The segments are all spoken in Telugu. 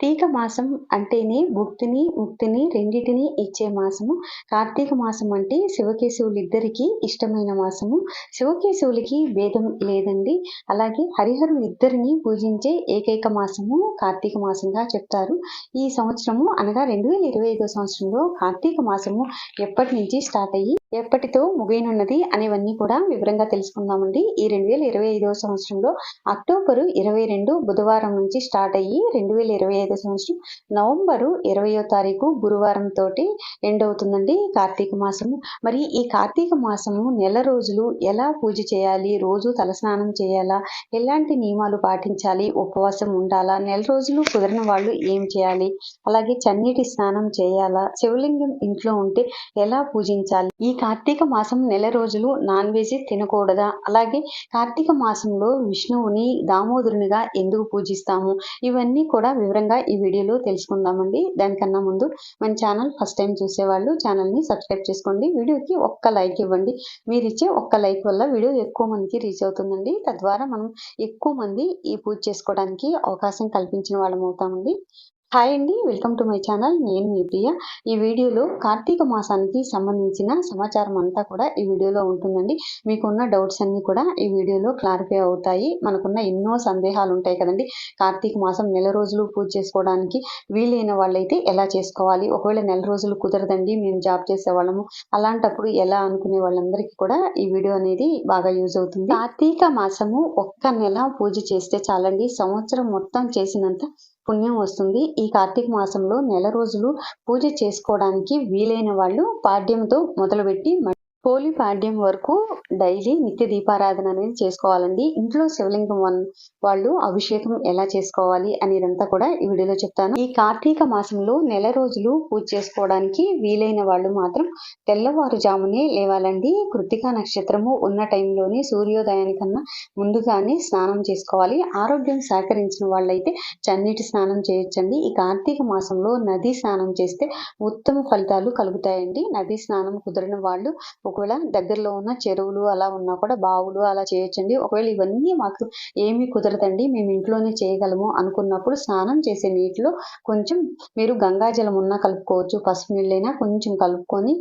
కార్తీక మాసం అంటేనే భుక్తిని ముక్తిని రెండిటిని ఇచ్చే మాసము. కార్తీక మాసం అంటే శివకేశవులిద్దరికీ ఇష్టమైన మాసము. శివకేశవులకి భేదం లేదండి. అలాగే హరిహరులు ఇద్దరిని పూజించే ఏకైక మాసము కార్తీక మాసంగా చెప్తారు. ఈ సంవత్సరము అనగా రెండు వేల ఇరవై ఐదో సంవత్సరంలో కార్తీక మాసము ఎప్పటి నుంచి స్టార్ట్ అయ్యి ఎప్పటితో ముగియనున్నది అనేవన్నీ కూడా వివరంగా తెలుసుకుందామండి. ఈ రెండు వేల ఇరవై ఐదవ సంవత్సరంలో అక్టోబరు ఇరవై రెండు బుధవారం నుంచి స్టార్ట్ అయ్యి రెండు వేల ఇరవై ఐదవ సంవత్సరం నవంబరు ఇరవయో తారీఖు గురువారం తోటి ఎండ్ అవుతుందండి కార్తీక మాసము. మరి ఈ కార్తీక మాసము నెల రోజులు ఎలా పూజ చేయాలి? రోజు తలస్నానం చేయాలా? ఎలాంటి నియమాలు పాటించాలి? ఉపవాసం ఉండాలా? నెల రోజులు కుదరిన వాళ్ళు ఏం చేయాలి? అలాగే చన్నీటి స్నానం చేయాలా? శివలింగం ఇంట్లో ఉంటే ఎలా పూజించాలి? ఈ కార్తీక మాసం నెల రోజులు నాన్ వెజ్ తినకూడదా? అలాగే కార్తీక మాసంలో విష్ణువుని దామోదరునిగా ఎందుకు పూజిస్తాము? ఇవన్నీ కూడా వివరంగా ఈ వీడియోలో తెలుసుకుందామండి. దానికన్నా ముందు మన ఛానల్ ఫస్ట్ టైం చూసేవాళ్ళు ఛానల్ని సబ్స్క్రైబ్ చేసుకోండి. వీడియోకి ఒక్క లైక్ ఇవ్వండి. మీరు ఇచ్చే ఒక్క లైక్ వల్ల వీడియో ఎక్కువ మందికి రీచ్ అవుతుందండి. తద్వారా మనం ఎక్కువ మంది ఈ పూజ చేసుకోవడానికి అవకాశం కల్పించిన వాళ్ళం అవుతామండి. హాయ్ అండి వెల్కమ్ టు మై ఛానల్. నేను మీ ప్రియ. ఈ వీడియోలో కార్తీక మాసానికి సంబంధించిన సమాచారం అంతా కూడా ఈ వీడియోలో ఉంటుందండి. మీకున్న డౌట్స్ అన్నీ కూడా ఈ వీడియోలో క్లారిఫై అవుతాయి. మనకున్న ఎన్నో సందేహాలు ఉంటాయి కదండి. కార్తీక మాసం నెల రోజులు పూజ చేసుకోవడానికి వీలైన వాళ్ళైతే ఎలా చేసుకోవాలి? ఒకవేళ నెల రోజులు కుదరదండి మేము జాబ్ చేసే వాళ్ళము అలాంటప్పుడు ఎలా అనుకునే వాళ్ళందరికీ కూడా ఈ వీడియో అనేది బాగా యూజ్ అవుతుంది. కార్తీక మాసము ఒక్క నెల పూజ చేస్తే చాలండి. సంవత్సరం మొత్తం చేసినంత పుణ్యం వస్తుంది. ఈ కార్తీక మాసంలో నెల రోజులు పూజ చేసుకోవడానికి వీలైన వాళ్ళు పాడ్యంతో మొదలుపెట్టి హోలీ పాడ్యం వరకు డైలీ నిత్య దీపారాధన అనేది చేసుకోవాలండి. ఇంట్లో శివలింగం వన్ వాళ్ళు అభిషేకం ఎలా చేసుకోవాలి అనేదంతా కూడా ఈ వీడియోలో చెప్తాను. ఈ కార్తీక మాసంలో నెల రోజులు పూజ చేసుకోవడానికి వీలైన వాళ్ళు మాత్రం తెల్లవారుజామునే లేవాలండి. కృతికా నక్షత్రము ఉన్న టైంలోనే సూర్యోదయానికన్నా ముందుగానే స్నానం చేసుకోవాలి. ఆరోగ్యం సహకరించిన వాళ్ళైతే చన్నీటి స్నానం చేయొచ్చండి. ఈ కార్తీక మాసంలో నదీ స్నానం చేస్తే ఉత్తమ ఫలితాలు కలుగుతాయండి. నదీ స్నానం కుదిరిన వాళ్ళు ఒకవేళ దగ్గరలో ఉన్న చెరువులు అలా ఉన్నా కూడా బావులు అలా చేయొచ్చండి. ఒకవేళ ఇవన్నీ మాకు ఏమీ కుదరదండి. మేము ఇంట్లోనే చేయగలము అనుకున్నప్పుడు స్నానం చేసే నీటిలో కొంచెం మీరు గంగాజలం ఉన్నా కలుపుకోవచ్చు. పసుపు నీళ్ళైనా కొంచెం కలుపుకొని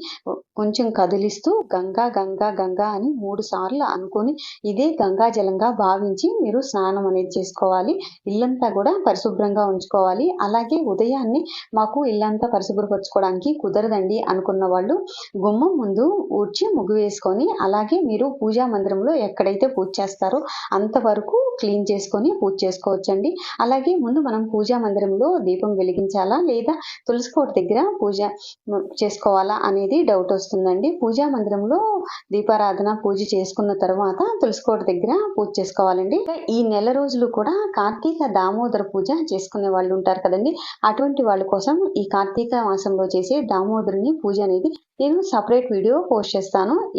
కొంచెం కదిలిస్తూ గంగా గంగా గంగా అని మూడు సార్లు అనుకొని ఇదే గంగాజలంగా భావించి మీరు స్నానం అనేది చేసుకోవాలి. ఇల్లంతా కూడా పరిశుభ్రంగా ఉంచుకోవాలి. అలాగే ఉదయాన్నే మాకు ఇల్లంతా పరిశుభ్రపరచుకోవడానికి కుదరదండి అనుకున్న వాళ్ళు గుమ్మం ముందు ఊడ్చి వచ్చి ముగ్గు వేసుకొని అలాగే మీరు పూజా మందిరంలో ఎక్కడైతే పూజ చేస్తారో అంతవరకు క్లీన్ చేసుకొని పూజ చేసుకోవచ్చండి. అలాగే ముందు మనం పూజా మందిరంలో దీపం వెలిగించాలా లేదా తులసి కోట దగ్గర పూజ చేసుకోవాలా అనేది డౌట్ వస్తుందండి. పూజా మందిరంలో దీపారాధన పూజ చేసుకున్న తర్వాత తులసి కోట దగ్గర పూజ చేసుకోవాలండి. ఈ నెల రోజులు కూడా కార్తీక దామోదర పూజ చేసుకునే వాళ్ళు ఉంటారు కదండి. అటువంటి వాళ్ళ కోసం ఈ కార్తీక మాసంలో చేసే దామోదరుని పూజ అనేది నేను సపరేట్ వీడియో పోస్ట్ చేస్తాను.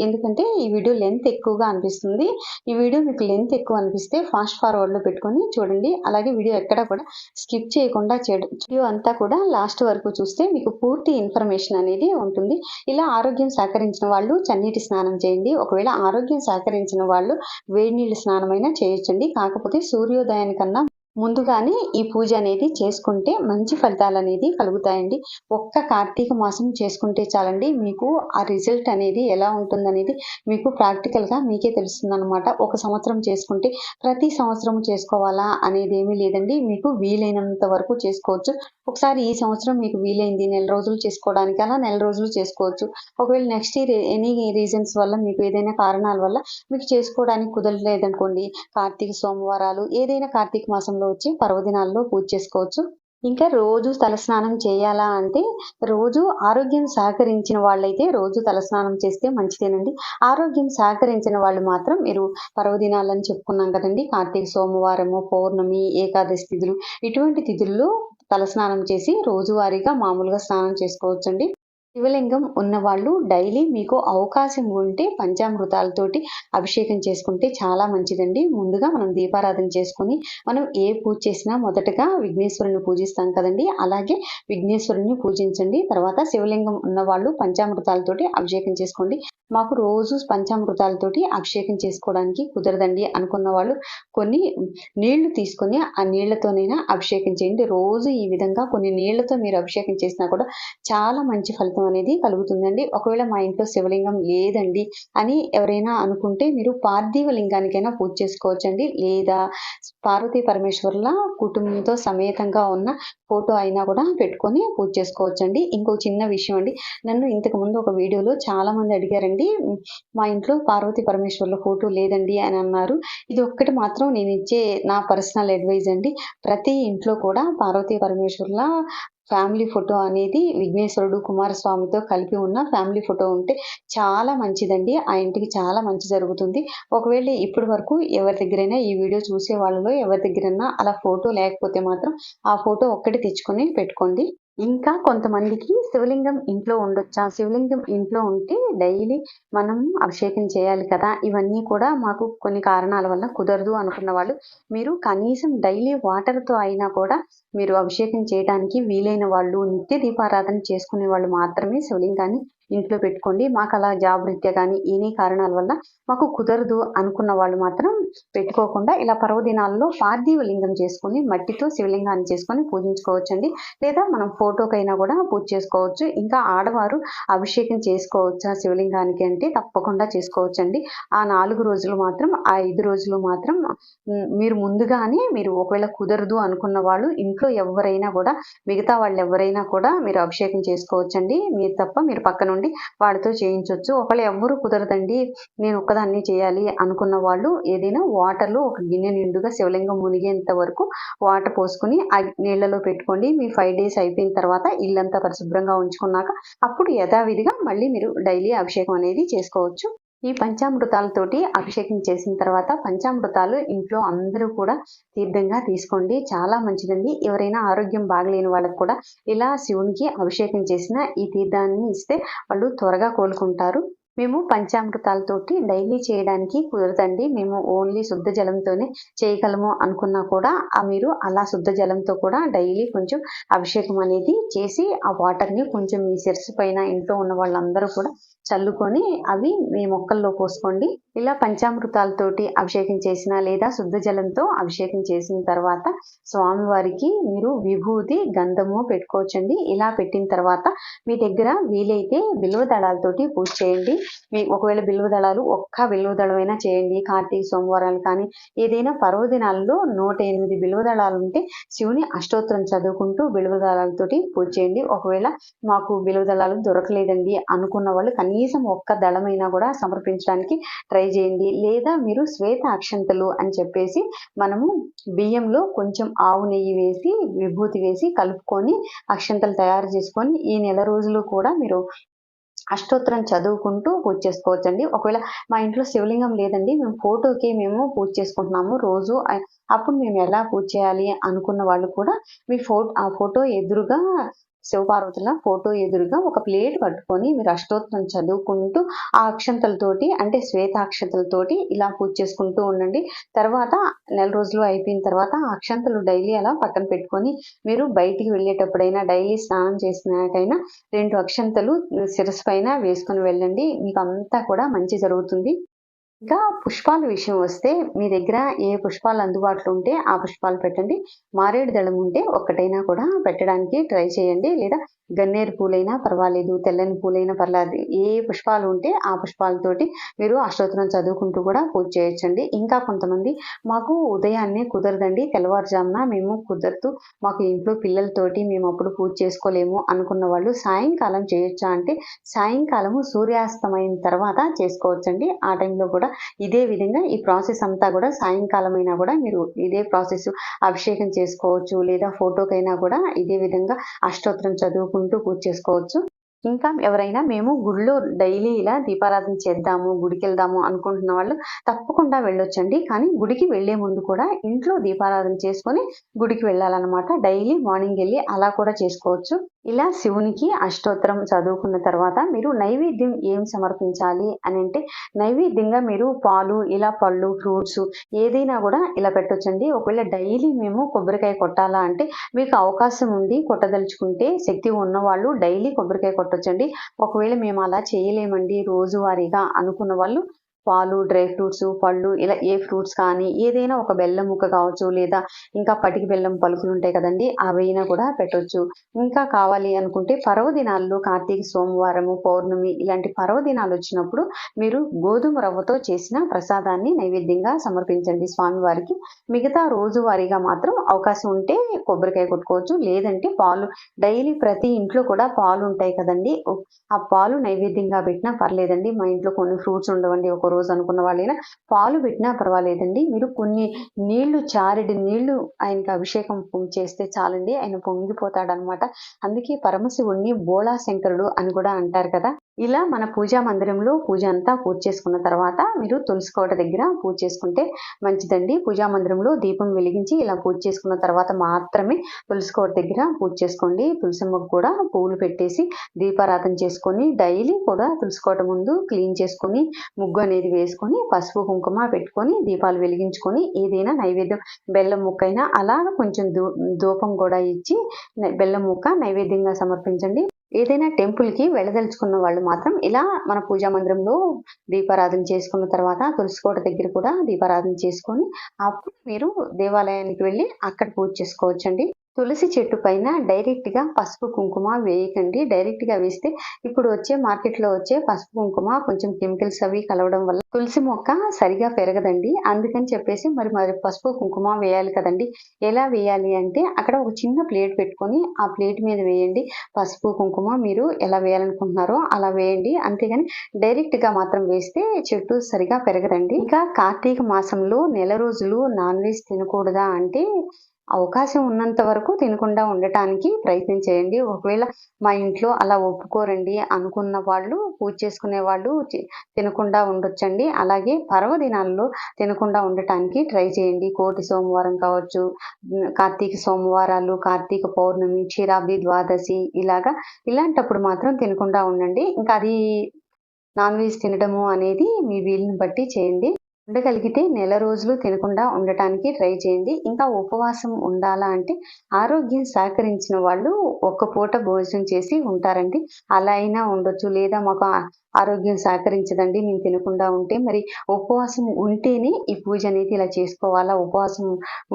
ఎందుకంటే ఈ వీడియో లెంత్ ఎక్కువగా అనిపిస్తుంది. ఈ వీడియో మీకు లెంత్ ఎక్కువ అనిపిస్తే ఫాస్ట్ ఫార్వర్డ్లో పెట్టుకొని చూడండి. అలాగే వీడియో ఎక్కడ కూడా స్కిప్ చేయకుండా చేయడం వీడియో అంతా కూడా లాస్ట్ వరకు చూస్తే మీకు పూర్తి ఇన్ఫర్మేషన్ అనేది ఉంటుంది. ఇలా ఆరోగ్యం సహకరించిన వాళ్ళు చన్నీటి స్నానం చేయండి. ఒకవేళ ఆరోగ్యం సహకరించిన వాళ్ళు వేడి నీళ్ళు స్నానమైనా చేయొచ్చండి. కాకపోతే సూర్యోదయానికన్నా ముందుగానే ఈ పూజ అనేది చేసుకుంటే మంచి ఫలితాలు అనేది కలుగుతాయండి. ఒక్క కార్తీక మాసం చేసుకుంటే చాలండి మీకు ఆ రిజల్ట్ అనేది ఎలా ఉంటుందనేది మీకు ప్రాక్టికల్గా మీకే తెలుస్తుంది అనమాట ఒక సంవత్సరం చేసుకుంటే ప్రతి సంవత్సరం చేసుకోవాలా అనేది ఏమీ లేదండి. మీకు వీలైనంత వరకు చేసుకోవచ్చు. ఒకసారి ఈ సంవత్సరం మీకు వీలైంది నెల రోజులు చేసుకోవడానికి అలా నెల రోజులు చేసుకోవచ్చు. ఒకవేళ నెక్స్ట్ ఇయర్ ఎనీ రీజన్స్ వల్ల మీకు ఏదైనా కారణాల వల్ల మీకు చేసుకోవడానికి కుదరలేదనుకోండి కార్తీక సోమవారాలు ఏదైనా కార్తీక మాసంలో వచ్చి పర్వదినాల్లో పూజ చేసుకోవచ్చు. ఇంకా రోజు తలస్నానం చేయాలా అంటే రోజు ఆరోగ్యం సహకరించిన వాళ్ళైతే రోజు తలస్నానం చేస్తే మంచిదేనండి. ఆరోగ్యం సహకరించిన వాళ్ళు మాత్రం మీరు పర్వదినాలని చెప్పుకున్నాం కదండి. కార్తీక సోమవారము పౌర్ణమి ఏకాదశి తిథులు ఇటువంటి తిథుల్లో తలస్నానం చేసి రోజువారీగా మామూలుగా స్నానం చేసుకోవచ్చండి. శివలింగం ఉన్నవాళ్ళు డైలీ మీకు అవకాశం ఉంటే పంచామృతాలతోటి అభిషేకం చేసుకుంటే చాలా మంచిదండి. ముందుగా మనం దీపారాధన చేసుకుని మనం ఏ పూజ చేసినా మొదటగా విఘ్నేశ్వరుని పూజిస్తాం కదండి. అలాగే విఘ్నేశ్వరుని పూజించండి. తర్వాత శివలింగం ఉన్నవాళ్ళు పంచామృతాలతోటి అభిషేకం చేసుకోండి. మాకు రోజు పంచామృతాలతోటి అభిషేకం చేసుకోవడానికి కుదరదండి అనుకున్న వాళ్ళు కొన్ని నీళ్ళు తీసుకొని ఆ నీళ్ళతోనైనా అభిషేకం చేయండి. రోజు ఈ విధంగా కొన్ని నీళ్ళతో మీరు అభిషేకం చేసినా కూడా చాలా మంచి ఫలితం అనేది కలుగుతుందండి. ఒకవేళ మా ఇంట్లో శివలింగం లేదండి అని ఎవరైనా అనుకుంటే మీరు పార్థివ లింగానికైనా పూజ చేసుకోవచ్చండి. లేదా పార్వతీ పరమేశ్వర్ల కుటుంబంతో సమేతంగా ఉన్న ఫోటో అయినా కూడా పెట్టుకొని పూజ చేసుకోవచ్చండి. ఇంకో చిన్న విషయం అండి. నన్ను ఇంతకు ముందు ఒక వీడియోలో చాలా మంది అడిగారండి మా ఇంట్లో పార్వతీ పరమేశ్వర్ల ఫోటో లేదండి అని అన్నారు. ఇది ఒక్కటి మాత్రం నేను ఇచ్చే నా పర్సనల్ అడ్వైజ్ అండి. ప్రతి ఇంట్లో కూడా పార్వతీ పరమేశ్వర్ల ఫ్యామిలీ ఫోటో అనేది విఘ్నేశ్వరుడు కుమారస్వామితో కలిపి ఉన్న ఫ్యామిలీ ఫోటో ఉంటే చాలా మంచిదండి. ఆ ఇంటికి చాలా మంచి జరుగుతుంది. ఒకవేళ ఇప్పటి వరకు ఎవరి దగ్గరైనా ఈ వీడియో చూసే వాళ్ళలో ఎవరి దగ్గరైనా అలా ఫోటో లేకపోతే మాత్రం ఆ ఫోటో ఒక్కటి తెచ్చుకొని పెట్టుకోండి. ఇంకా కొంతమందికి శివలింగం ఇంట్లో ఉండొచ్చా? శివలింగం ఇంట్లో ఉంటే డైలీ మనం అభిషేకం చేయాలి కదా? ఇవన్నీ కూడా మాకు కొన్ని కారణాల వల్ల కుదరదు అనుకున్న వాళ్ళు మీరు కనీసం డైలీ వాటర్తో అయినా కూడా మీరు అభిషేకం చేయడానికి వీలైన వాళ్ళు నిత్య దీపారాధన చేసుకునే వాళ్ళు మాత్రమే శివలింగాన్ని ఇంట్లో పెట్టుకోండి. మాకు అలా జాబ్ రీత్యా కానీ ఏనీ కారణాల వల్ల మాకు కుదరదు అనుకున్న వాళ్ళు మాత్రం పెట్టుకోకుండా ఇలా పర్వదినాల్లో పార్థివ లింగం చేసుకొని మట్టితో శివలింగాన్ని చేసుకొని పూజించుకోవచ్చండి. లేదా మనం ఫోటోకైనా కూడా పూజ చేసుకోవచ్చు. ఇంకా ఆడవారు అభిషేకం చేసుకోవచ్చా శివలింగానికి అంటే తప్పకుండా చేసుకోవచ్చండి. ఆ నాలుగు రోజులు మాత్రం ఆ ఐదు రోజులు మాత్రం మీరు ముందుగానే మీరు ఒకవేళ కుదరదు అనుకున్న వాళ్ళు ఇంట్లో ఎవరైనా కూడా మిగతా వాళ్ళు ఎవరైనా కూడా మీరు అభిషేకం చేసుకోవచ్చండి. మీరు తప్ప మీరు పక్కన నుండి వాళ్ళతో చేయించవచ్చు ఒకవేళ ఎవరు కుదరదండి నేను ఒక్కదాన్ని చేయాలి అనుకున్న వాళ్ళు ఏదైనా వాటర్లో ఒక గిన్నె నిండుగా శివలింగం మునిగేంత వరకు వాటర్ పోసుకుని ఆ నీళ్ళలో పెట్టుకోండి. మీ ఫైవ్ డేస్ అయిపోయిన తర్వాత ఇల్లంతా పరిశుభ్రంగా ఉంచుకున్నాక అప్పుడు యథావిధిగా మళ్ళీ మీరు డైలీ అభిషేకం అనేది చేసుకోవచ్చు. ఈ పంచామృతాలతోటి అభిషేకం చేసిన తర్వాత పంచామృతాలు ఇంట్లో అందరూ కూడా తీర్థంగా తీసుకోండి. చాలా మంచిదండి. ఎవరైనా ఆరోగ్యం బాగలేని వాళ్ళకి కూడా ఇలా శివునికి అభిషేకం చేసిన ఈ తీర్థాన్ని ఇస్తే వాళ్ళు త్వరగా కోలుకుంటారు. మేము పంచామృతాలతోటి డైలీ చేయడానికి కుదరదండి. మేము ఓన్లీ శుద్ధ జలంతోనే చేయగలము అనుకున్నా కూడా మీరు అలా శుద్ధ జలంతో కూడా డైలీ కొంచెం అభిషేకం అనేది చేసి ఆ వాటర్ని కొంచెం మీ శిరస్సు పైన ఇంట్లో ఉన్న వాళ్ళందరూ కూడా చల్లుకొని అవి మీ మొక్కల్లో పోసుకోండి. ఇలా పంచామృతాలతోటి అభిషేకం చేసిన లేదా శుద్ధ జలంతో అభిషేకం చేసిన తర్వాత స్వామివారికి మీరు విభూతి గంధము పెట్టుకోవచ్చండి. ఇలా పెట్టిన తర్వాత మీ దగ్గర వీలైతే బిల్వ దళాలతోటి పూజ చేయండి. మీ ఒకవేళ బిల్వ దళాలు ఒక్క బిల్వ దళమైనా చేయండి కార్తీక సోమవారాలు కానీ ఏదైనా పర్వదినాల్లో నూట ఎనిమిది బిల్వ దళాలు ఉంటే శివుని అష్టోత్తరం చదువుకుంటూ బిల్వ దళాలతోటి పూజ చేయండి. ఒకవేళ మాకు బిల్వ దళాలు దొరకలేదండి అనుకున్న వాళ్ళు కనీసం ఒక్క దళమైనా కూడా సమర్పించడానికి ట్రై చేయండి. లేదా మీరు శ్వేత అక్షంతలు అని చెప్పేసి మనము బియ్యంలో కొంచెం ఆవు నెయ్యి వేసి విభూతి వేసి కలుపుకొని అక్షంతలు తయారు చేసుకొని ఈ నెల రోజులు కూడా మీరు అష్టోత్తరం చదువుకుంటూ పూజ చేసుకోవచ్చండి. ఒకవేళ మా ఇంట్లో శివలింగం లేదండి మేము ఫోటోకి మేము పూజ చేసుకుంటున్నాము. రోజు అప్పుడు మేము ఎలా పూజ చేయాలి అనుకున్న వాళ్ళు కూడా మీ ఫోటో ఆ ఫోటో ఎదురుగా శివపార్వతుల ఫోటో ఎదురుగా ఒక ప్లేట్ పట్టుకొని మీరు అష్టోత్తరం చదువుకుంటూ ఆ అక్షంతలతోటి అంటే శ్వేతాక్షతలతోటి ఇలా పూజ చేసుకుంటూ ఉండండి. తర్వాత నెల రోజులు అయిపోయిన తర్వాత ఆ అక్షంతలు డైలీ అలా పక్కన పెట్టుకొని మీరు బయటికి వెళ్ళేటప్పుడైనా డైలీ స్నానం చేసినాకైనా రెండు అక్షంతలు శిరస్సు పైన వేసుకొని వెళ్ళండి. మీకు అంతా కూడా మంచి జరుగుతుంది. ఇంకా పుష్పాల విషయం వస్తే మీ దగ్గర ఏ పుష్పాలు అందుబాటులో ఉంటే ఆ పుష్పాలు పెట్టండి. మారేడు దళం ఉంటే ఒక్కటైనా కూడా పెట్టడానికి ట్రై చేయండి. లేదా గన్నేరు పూలైనా పర్వాలేదు తెల్లని పూలైనా పర్లేదు ఏ పుష్పాలు ఉంటే ఆ పుష్పాలతోటి మీరు అష్టోత్తరం చదువుకుంటూ కూడా పూజ చేయొచ్చండి. ఇంకా కొంతమంది మాకు ఉదయాన్నే కుదరదండి. తెల్లవారుజామున మేము కుదరదు. మాకు ఇంట్లో పిల్లలతోటి మేము అప్పుడు పూజ చేసుకోలేము అనుకున్న వాళ్ళు సాయంకాలం చేయొచ్చా అంటే సాయంకాలము సూర్యాస్తమైన తర్వాత చేసుకోవచ్చండి. ఆ టైంలో కూడా ఇదే విధంగా ఈ ప్రాసెస్ అంతా కూడా సాయంకాలం అయినా కూడా మీరు ఇదే ప్రాసెస్ అభిషేకం చేసుకోవచ్చు లేదా ఫోటోకైనా కూడా ఇదే విధంగా అష్టోత్తరం చదువుకుంటూ పూజ చేసుకోవచ్చు. ఇంకా ఎవరైనా మేము గుడిలో డైలీ ఇలా దీపారాధన చేద్దాము గుడికి వెళ్దాము అనుకుంటున్న వాళ్ళు తప్పకుండా వెళ్ళొచ్చండి. కానీ గుడికి వెళ్ళే ముందు కూడా ఇంట్లో దీపారాధన చేసుకొని గుడికి వెళ్ళాలన్నమాట. డైలీ మార్నింగ్ వెళ్ళి అలా కూడా చేసుకోవచ్చు. ఇలా శివునికి అష్టోత్తరం చదువుకున్న తర్వాత మీరు నైవేద్యం ఏం సమర్పించాలి అని అంటే నైవేద్యంగా మీరు పాలు ఇలా పళ్ళు ఫ్రూట్స్ ఏదైనా కూడా ఇలా పెట్టొచ్చండి. ఒకవేళ డైలీ మేము కొబ్బరికాయ కొట్టాలా అంటే మీకు అవకాశం ఉండి కొట్టదలుచుకుంటే శక్తి ఉన్నవాళ్ళు డైలీ కొబ్బరికాయ కొట్టొచ్చండి. ఒకవేళ మేము అలా చేయలేమండి రోజువారీగా అనుకున్న వాళ్ళు పాలు డ్రై ఫ్రూట్స్ పళ్ళు ఇలా ఏ ఫ్రూట్స్ కానీ ఏదైనా ఒక బెల్లం ముక్క కావచ్చు లేదా ఇంకా పటికి బెల్లం పలుకులు ఉంటాయి కదండి అవైనా కూడా పెట్టవచ్చు ఇంకా కావాలి అనుకుంటే పర్వదినాల్లో కార్తీక సోమవారము పౌర్ణమి ఇలాంటి పర్వదినాలు వచ్చినప్పుడు మీరు గోధుమ రవ్వతో చేసిన ప్రసాదాన్ని నైవేద్యంగా సమర్పించండి స్వామివారికి. మిగతా రోజువారీగా మాత్రం అవకాశం ఉంటే కొబ్బరికాయ కొట్టుకోవచ్చు లేదంటే పాలు డైలీ ప్రతి ఇంట్లో కూడా పాలు ఉంటాయి కదండి. ఆ పాలు నైవేద్యంగా పెట్టినా పర్లేదండి మా ఇంట్లో కొన్ని ఫ్రూట్స్ ఉండవండి ఒక రోజు అనుకున్న వాళ్ళైనా పాలు పెట్టినా పర్వాలేదండి. మీరు కొన్ని నీళ్ళు చారెడి నీళ్ళు ఆయనకి అభిషేకం చేస్తే చాలండి. ఆయన పొంగిపోతాడనమాట. అందుకే పరమశివుణ్ణి బోళా శంకరుడు అని కూడా అంటారు కదా. ఇలా మన పూజా మందిరంలో పూజ అంతా పూజ చేసుకున్న తర్వాత మీరు తులసి కోట దగ్గర పూజ చేసుకుంటే మంచిదండి. పూజా మందిరంలో దీపం వెలిగించి ఇలా పూజ చేసుకున్న తర్వాత మాత్రమే తులసి కోట దగ్గర పూజ చేసుకోండి. తులసమ్మకు కూడా పువ్వులు పెట్టేసి దీపారాధన చేసుకొని డైలీ కూడా తులసి కోట ముందు క్లీన్ చేసుకొని ముగ్గు అనేది వేసుకొని పసుపు కుంకుమ పెట్టుకొని దీపాలు వెలిగించుకొని ఏదైనా నైవేద్యం బెల్లం ముక్కైనా అలాగ కొంచెం దూ ధూపం కూడా ఇచ్చి బెల్లం ముక్క నైవేద్యంగా సమర్పించండి. ఏదైనా టెంపుల్కి వెళ్ళదలుచుకున్న వాళ్ళు మాత్రం ఇలా మన పూజా మందిరంలో దీపారాధన చేసుకున్న తర్వాత తులసికోట దగ్గర కూడా దీపారాధన చేసుకొని అప్పుడు మీరు దేవాలయానికి వెళ్ళి అక్కడ పూజ చేసుకోవచ్చండి. తులసి చెట్టు పైన డైరెక్ట్గా పసుపు కుంకుమ వేయకండి. డైరెక్ట్గా వేస్తే ఇప్పుడు వచ్చే మార్కెట్లో వచ్చే పసుపు కుంకుమ కొంచెం కెమికల్స్ అవి కలవడం వల్ల తులసి మొక్క సరిగా పెరగదండి. అందుకని చెప్పేసి మరి మరి పసుపు కుంకుమ వేయాలి కదండి. ఎలా వేయాలి అంటే అక్కడ ఒక చిన్న ప్లేట్ పెట్టుకొని ఆ ప్లేట్ మీద వేయండి. పసుపు కుంకుమ మీరు ఎలా వేయాలనుకుంటున్నారో అలా వేయండి. అంతేగాని డైరెక్ట్గా మాత్రం వేస్తే చెట్టు సరిగా పెరగదండి. ఇంకా కార్తీక మాసంలో నెల రోజులు నాన్ వెజ్ తినకూడదా అంటే అవకాశం ఉన్నంత వరకు తినకుండా ఉండటానికి ప్రయత్నం చేయండి. ఒకవేళ మా ఇంట్లో అలా ఒప్పుకోరండి అనుకున్న వాళ్ళు పూజ చేసుకునే వాళ్ళు తినకుండా ఉండొచ్చండి. అలాగే పర్వదినాల్లో తినకుండా ఉండటానికి ట్రై చేయండి. కోటి సోమవారం కావచ్చు కార్తీక సోమవారాలు కార్తీక పౌర్ణమి క్షీరాబ్ది ద్వాదశి ఇలాగా ఇలాంటప్పుడు మాత్రం తినకుండా ఉండండి. ఇంకా అది నాన్ వెజ్ తినడము అనేది మీ వీలుని బట్టి చేయండి. ఉండగలిగితే నెల రోజులు తినకుండా ఉండటానికి ట్రై చేయండి. ఇంకా ఉపవాసం ఉండాలా అంటే ఆరోగ్యం సహకరించిన వాళ్ళు ఒక్క పూట భోజనం చేసి ఉంటారండి. అలా అయినా ఉండొచ్చు. లేదా మాకు ఆరోగ్యం సహకరించదండి మేము తినకుండా ఉంటే. మరి ఉపవాసం ఉంటేనే ఈ పూజ అనేది ఇలా చేసుకోవాలా? ఉపవాసం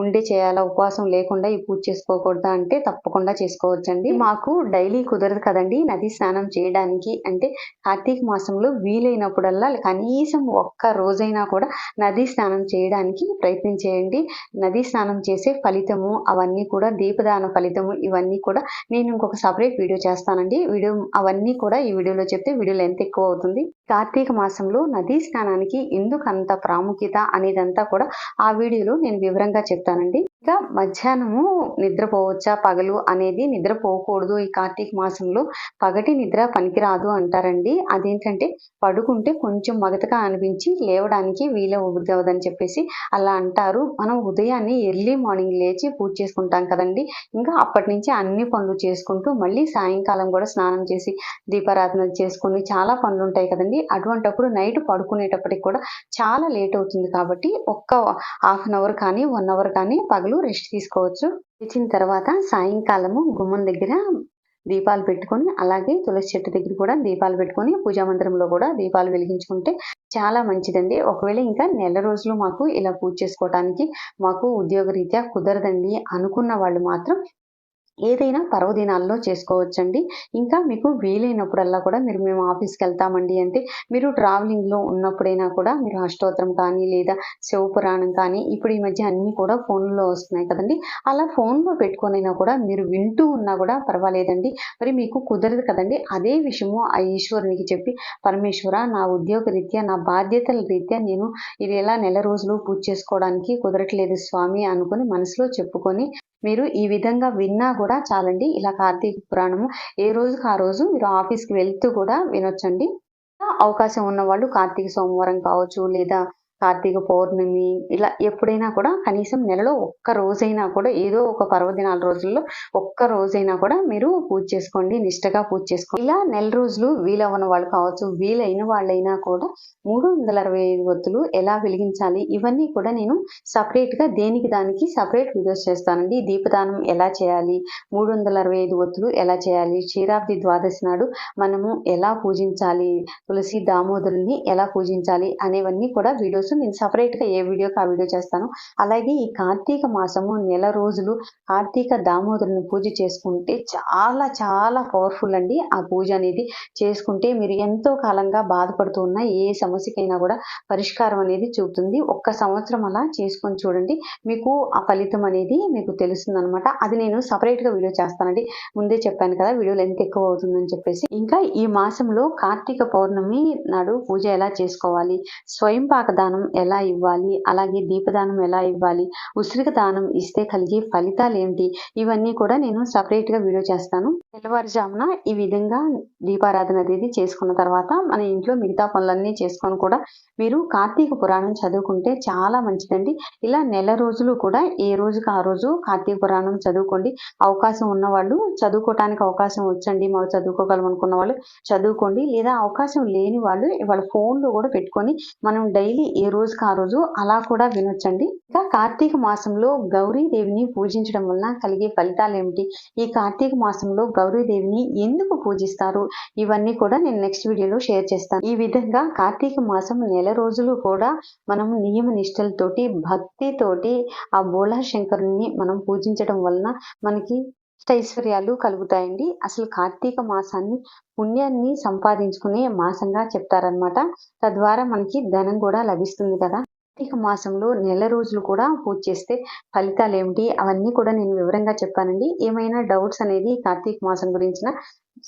ఉండే చేయాలా? ఉపవాసం లేకుండా ఈ పూజ చేసుకోకూడదా అంటే తప్పకుండా చేసుకోవచ్చండి. మాకు డైలీ కుదరదు కదండి నది స్నానం చేయడానికి. అంటే కార్తీక మాసంలో వీలైనప్పుడల్లా కనీసం ఒక్క రోజైనా కూడా నదీ స్నానం చేయడానికి ప్రయత్నం చేయండి. నదీ స్నానం చేసే ఫలితము అవన్నీ కూడా దీపదాన ఫలితము ఇవన్నీ కూడా నేను ఇంకొక సపరేట్ వీడియో చేస్తానండి. వీడియో అవన్నీ కూడా ఈ వీడియోలో చెప్తే వీడియో లెంత్ ఎక్కువ అవుతుంది కార్తీక మాసంలో నదీ స్నానానికి ఎందుకు అంత ప్రాముఖ్యత అనేదంతా కూడా ఆ వీడియోలో నేను వివరంగా చెప్తానండి. ఇంకా మధ్యాహ్నము నిద్రపోవచ్చా పగలు అనేది నిద్రపోకూడదు. ఈ కార్తీక మాసంలో పగటి నిద్ర పనికిరాదు అంటారండి. అదేంటంటే పడుకుంటే కొంచెం మగతగా అనిపించి లేవడానికి వీలవదని చెప్పేసి అలా అంటారు. మనం ఉదయాన్నే ఎర్లీ మార్నింగ్ లేచి పూజ చేసుకుంటాం కదండి. ఇంకా అప్పటి నుంచి అన్ని పనులు చేసుకుంటూ మళ్ళీ సాయంకాలం కూడా స్నానం చేసి దీపారాధన చేసుకుని చాలా పనులు ఉంటాయి కదండి. అటువంటప్పుడు నైట్ పడుకునేటప్పటికి కూడా చాలా లేట్ అవుతుంది కాబట్టి ఒక్క హాఫ్ అన్ అవర్ కానీ వన్ అవర్ కానీ పగలు రెస్ట్ తీసుకోవచ్చు. తెచ్చిన తర్వాత సాయంకాలము గుమ్మం దగ్గర దీపాలు పెట్టుకొని అలాగే తులసి చెట్టు దగ్గర కూడా దీపాలు పెట్టుకొని పూజా మందిరంలో కూడా దీపాలు వెలిగించుకుంటే చాలా మంచిదండి. ఒకవేళ ఇంకా నెల రోజులు మాకు ఇలా పూజ చేసుకోవడానికి మాకు ఉద్యోగరీత్యా కుదరదండి అనుకున్న వాళ్ళు మాత్రం ఏదైనా పర్వదినాల్లో చేసుకోవచ్చండి. ఇంకా మీకు వీలైనప్పుడల్లా కూడా మీరు మేము ఆఫీస్కి వెళ్తామండి అంటే మీరు ట్రావెలింగ్లో ఉన్నప్పుడైనా కూడా మీరు అష్టోత్తరం కానీ లేదా శివపురాణం కానీ ఇప్పుడు ఈ మధ్య అన్నీ కూడా ఫోన్లో వస్తున్నాయి కదండి. అలా ఫోన్లో పెట్టుకునైనా కూడా మీరు వింటూ ఉన్నా కూడా పర్వాలేదండి. మరి మీకు కుదరదు కదండి. అదే విషయము ఆ ఈశ్వరునికి చెప్పి పరమేశ్వర నా ఉద్యోగ రీత్యా నా బాధ్యతల రీత్యా నేను ఇది ఎలా నెల రోజులు పూజ చేసుకోవడానికి కుదరట్లేదు స్వామి అనుకుని మనసులో చెప్పుకొని మీరు ఈ విధంగా విన్నా కూడా చాలండి. ఇలా కార్తీక పురాణము ఏ రోజుకి ఆ రోజు మీరు ఆఫీస్కి వెళ్తూ కూడా వినొచ్చండి. అవకాశం ఉన్న వాళ్ళు కార్తీక సోమవారం కావచ్చు లేదా కార్తీక పౌర్ణమి ఇలా ఎప్పుడైనా కూడా కనీసం నెలలో ఒక్క రోజైనా కూడా ఏదో ఒక పర్వదినాల రోజుల్లో ఒక్క రోజైనా కూడా మీరు పూజ చేసుకోండి నిష్టగా పూజ చేసుకోండి. ఇలా నెల రోజులు వీలవ్వని వాళ్ళు కావచ్చు వీలైన వాళ్ళైనా కూడా మూడు వందల అరవై ఐదు ఒత్తులు ఎలా వెలిగించాలి? ఇవన్నీ కూడా నేను సపరేట్గా దేనికి దానికి సపరేట్ వీడియోస్ చేస్తానండి. దీపదానం ఎలా చేయాలి? మూడు వందల అరవై ఐదు ఒత్తులు ఎలా చేయాలి? క్షీరాబ్ది ద్వాదశి నాడు మనము ఎలా పూజించాలి? తులసి దామోదరుల్ని ఎలా పూజించాలి? అనేవన్నీ కూడా వీడియోస్ నేను సపరేట్గా ఏ వీడియోకి ఆ వీడియో చేస్తాను. అలాగే ఈ కార్తీక మాసము నెల రోజులు కార్తీక దామోదరుని పూజ చేసుకుంటే చాలా చాలా పవర్ఫుల్ అండి ఆ పూజ అనేది. చేసుకుంటే మీరు ఎంతో కాలంగా బాధపడుతూ ఉన్న ఏ సమస్యకైనా కూడా పరిష్కారం అనేది చూపుతుంది. ఒక్క సంవత్సరం అలా చేసుకొని చూడండి మీకు ఆ ఫలితం అనేది మీకు తెలుస్తుంది అనమాట అది నేను సపరేట్గా వీడియో చేస్తానండి. ముందే చెప్పాను కదా వీడియో లెంత్ ఎక్కువ అవుతుందని చెప్పేసి. ఇంకా ఈ మాసంలో కార్తీక పౌర్ణమి నాడు పూజ ఎలా చేసుకోవాలి? స్వయం పాక దానం ఎలా ఇవ్వాలి? అలాగే దీపదానం ఎలా ఇవ్వాలి? ఉసిరిక దానం ఇస్తే కలిగే ఫలితాలు ఏంటి ఇవన్నీ కూడా నేను సపరేట్గా వీడియో చేస్తాను. తెల్లవారుజామున ఈ విధంగా దీపారాధన అనేది చేసుకున్న తర్వాత మన ఇంట్లో మిగతా పనులన్నీ చేసుకొని కూడా మీరు కార్తీక పురాణం చదువుకుంటే చాలా మంచిదండి. ఇలా నెల రోజులు కూడా ఏ రోజుకి ఆ రోజు కార్తీక పురాణం చదువుకోండి. అవకాశం ఉన్న వాళ్ళు చదువుకోవటానికి అవకాశం వచ్చండి. మాకు చదువుకోగలం అనుకున్న వాళ్ళు చదువుకోండి. లేదా అవకాశం లేని వాళ్ళు వాళ్ళ ఫోన్లో కూడా పెట్టుకొని మనం డైలీ ఏ రోజుకి ఆ రోజు అలా కూడా వినొచ్చండి. ఇంకా కార్తీక మాసంలో గౌరీదేవిని పూజించడం వలన కలిగే ఫలితాలు ఏమిటి? ఈ కార్తీక మాసంలో గౌరీదేవిని ఎందుకు పూజిస్తారు? ఇవన్నీ కూడా నేను నెక్స్ట్ వీడియోలో షేర్ చేస్తాను. ఈ విధంగా కార్తీక మాసం నెల రోజులు కూడా మనం నియమ నిష్టలతోటి భక్తితోటి ఆ బోళా శంకరుని మనం పూజించడం వలన మనకి ఐశ్వర్యాలు కలుగుతాయండి. అసలు కార్తీక మాసాన్ని పుణ్యాన్ని సంపాదించుకునే మాసంగా చెప్తారనమాట తద్వారా మనకి ధనం కూడా లభిస్తుంది కదా. కార్తీక మాసంలో నెల రోజులు కూడా పూజ చేస్తే ఫలితాలు ఏమిటి అవన్నీ కూడా నేను వివరంగా చెప్పానండి. ఏమైనా డౌట్స్ అనేది కార్తీక మాసం గురించిన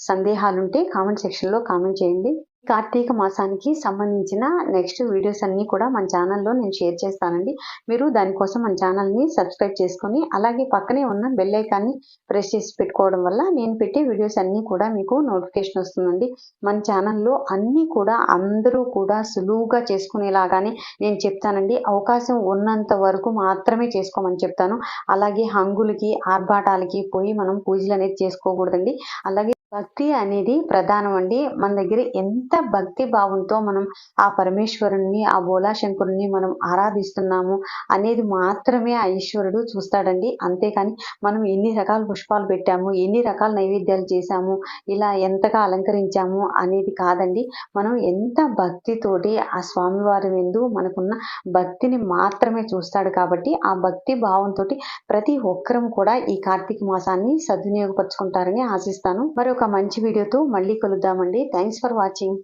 సందేహాలుంటే కామెంట్ సెక్షన్లో కామెంట్ చేయండి. కార్తీక మాసానికి సంబంధించిన నెక్స్ట్ వీడియోస్ అన్నీ కూడా మన ఛానల్లో నేను షేర్ చేస్తానండి. మీరు దానికోసం మన ఛానల్ని సబ్స్క్రైబ్ చేసుకొని అలాగే పక్కనే ఉన్న బెల్ ఐకాన్ని ప్రెస్ చేసి పెట్టుకోవడం వల్ల నేను పెట్టే వీడియోస్ అన్నీ కూడా మీకు నోటిఫికేషన్ వస్తుందండి. మన ఛానల్లో అన్నీ కూడా అందరూ కూడా సులువుగా చేసుకునేలాగానే నేను చెప్తానండి. అవకాశం ఉన్నంత వరకు మాత్రమే చేసుకోమని చెప్తాను. అలాగే హంగులకి ఆర్భాటాలకి పోయి మనం పూజలు అనేది చేసుకోకూడదండి. అలాగే భక్తి అనేది ప్రధానం అండి. మన దగ్గర ఎంత భక్తి భావంతో మనం ఆ పరమేశ్వరుణ్ణి ఆ బోలాశంకరుణ్ణి మనం ఆరాధిస్తున్నాము అనేది మాత్రమే ఆ ఈశ్వరుడు చూస్తాడండి. అంతేకాని మనం ఎన్ని రకాల పుష్పాలు పెట్టాము ఎన్ని రకాల నైవేద్యాలు చేశాము ఇలా ఎంతగా అలంకరించాము అనేది కాదండి. మనం ఎంత భక్తితోటి ఆ స్వామివారి ఎందు మనకున్న భక్తిని మాత్రమే చూస్తాడు కాబట్టి ఆ భక్తి భావంతో ప్రతి ఒక్కరం కూడా ఈ కార్తీక మాసాన్ని సద్వినియోగపరుచుకుంటారని ఆశిస్తాను. మరొక మంచి వీడియోతో మళ్ళీ కలుద్దామండి. Thanks for watching